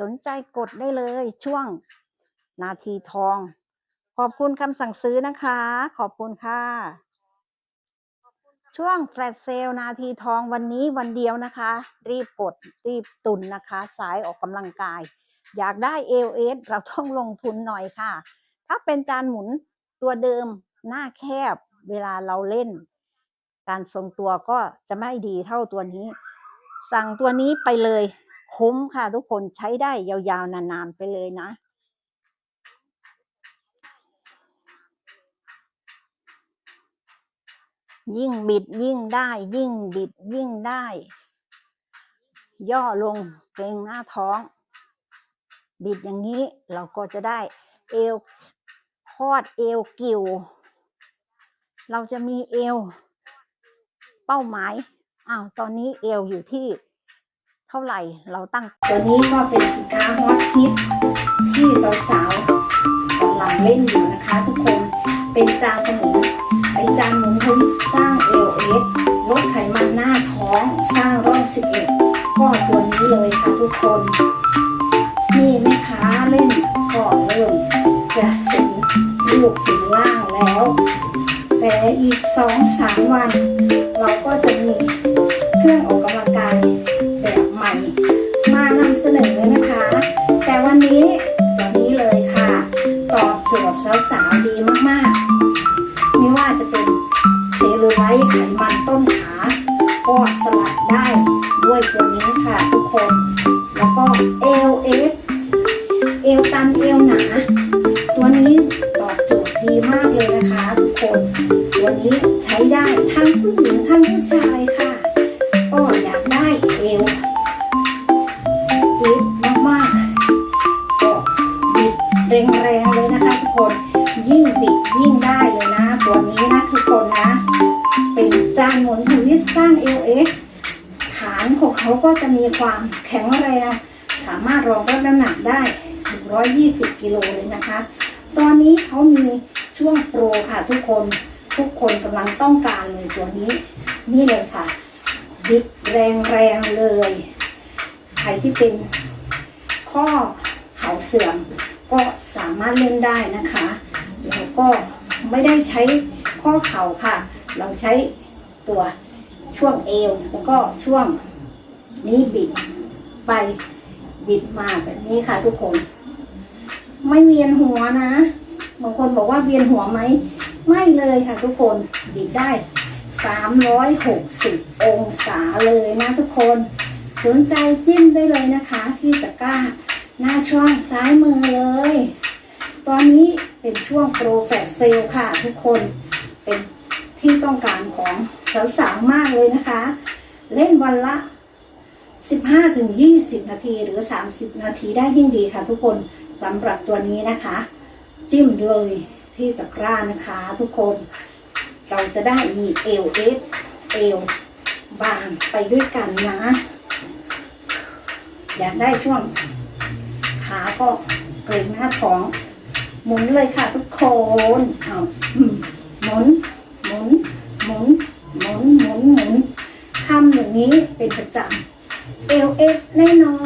สนใจกดได้เลยช่วงนาทีทอง ขอบคุณคำสั่งซื้อนะคะ ขอบคุณค่ะ ช่วงแฟลชเซลนาทีทองวันนี้วันเดียวนะคะ รีบกดรีบตุนนะคะ สายออกกำลังกาย อยากได้ LS เราต้องลงทุนหน่อยค่ะ ถ้าเป็นจานหมุนตัวเดิมหน้าแคบเวลาเราเล่น การทรงตัวก็จะไม่ดีเท่าตัวนี้ สั่งตัวนี้ไปเลย คุ้มค่ะทุกคนใช้ได้ยาวๆ นานๆ ไปเลยนะ ยิ่งบิดยิ่งได้ ยิ่งบิดยิ่งได้ ย่อลงเกรงหน้าท้อง บิดอย่างนี้เราก็จะได้เอวคอดเอวกิ่ว เราจะมีเอว เป้าหมายอ้าวตอนนี้เอวอยู่ที่ เท่าไหร่เราตั้งตัวนี้ก็เป็นสินค้าฮอตฮิตที่สาวๆกำลังเล่นอยู่นะคะ ทุกคนเป็นจานหมุนเป็นจานหมุนทวิตสร้างเอลเอสลดไขมันหน้าท้องสร้างร่อง11ก็ตัวนี้เลยค่ะทุกคนนี่แม่ค้าเล่นก็เริ่มจะเห็นลูกเห็นล่างแล้ว แต่อีกสองสามวัน นนี้ตัวนี้เลยค่ะตอบโจทย์สาวๆดีมากๆ ไม่ว่าจะเป็นเซลลูไลท์ไขมันต้นขาก็สลัดได้ด้วยตัวนี้ค่ะทุกคน แล้วก็เอลเอฟเอวตันเอวหนาตัวนี้ตอบโจทย์ดีมากเลยนะคะทุกคนตัวนี้ใช้ได้ทั้งผู้หญิงทั้งผู้ชายค่ะ ก็อยากได้เอวอิฟ แรงๆเลยนะคะทุกคนยิ่งบิดยิ่งได้เลยนะ ตัวนี้นะทุกคนนะ เป็นจานหมุนทวิตสร้างเอลเอสฐานของเขาก็จะมีความแข็งแรงสามารถรองรับน้ำหนักได้ 120 กิโลเลยนะคะ ตอนนี้เขามีช่วงโปรค่ะทุกคนทุกคนกำลังต้องการเลยตัวนี้ นี่เลยค่ะบิดแรงๆเลย ใครที่เป็นข้อเข่าเสื่อม ก็สามารถเล่นได้นะคะแล้วก็ไม่ได้ใช้ข้อเข่าค่ะ เราใช้ตัวช่วงเอวแล้วก็ช่วงนี้บิดไปบิดมาแบบนี้ค่ะทุกคน ไม่เวียนหัวนะบางคนบอกว่าเวียนหัวไหมไม่เลยค่ะทุกคนบิดได้360 องศาเลยนะทุกคน สนใจจิ้มได้เลยนะคะที่ตะกร้า หน้าช่องซ้ายมือเลย ตอนนี้เป็นช่วงโปรแฟตเซลค่ะทุกคนเป็นที่ต้องการของสาวๆมากเลยนะคะ เล่นวันละ 15-20 นาทีหรือ 30 นาทีได้ยิ่งดีค่ะ ทุกคนสำหรับตัวนี้นะคะ จิ้มเลยที่ตะกร้านะคะทุกคน เราจะได้มีเอลเอสเอลบางไปด้วยกันนะ อยากได้ช่วง ก็เกรงหน้าท้อง หมุนเลยค่ะทุกคนเอาหมุน หมุน หมุน หมุน หมุน หมุนทำอย่างนี้เป็นประจำเอวเอฟแน่นอน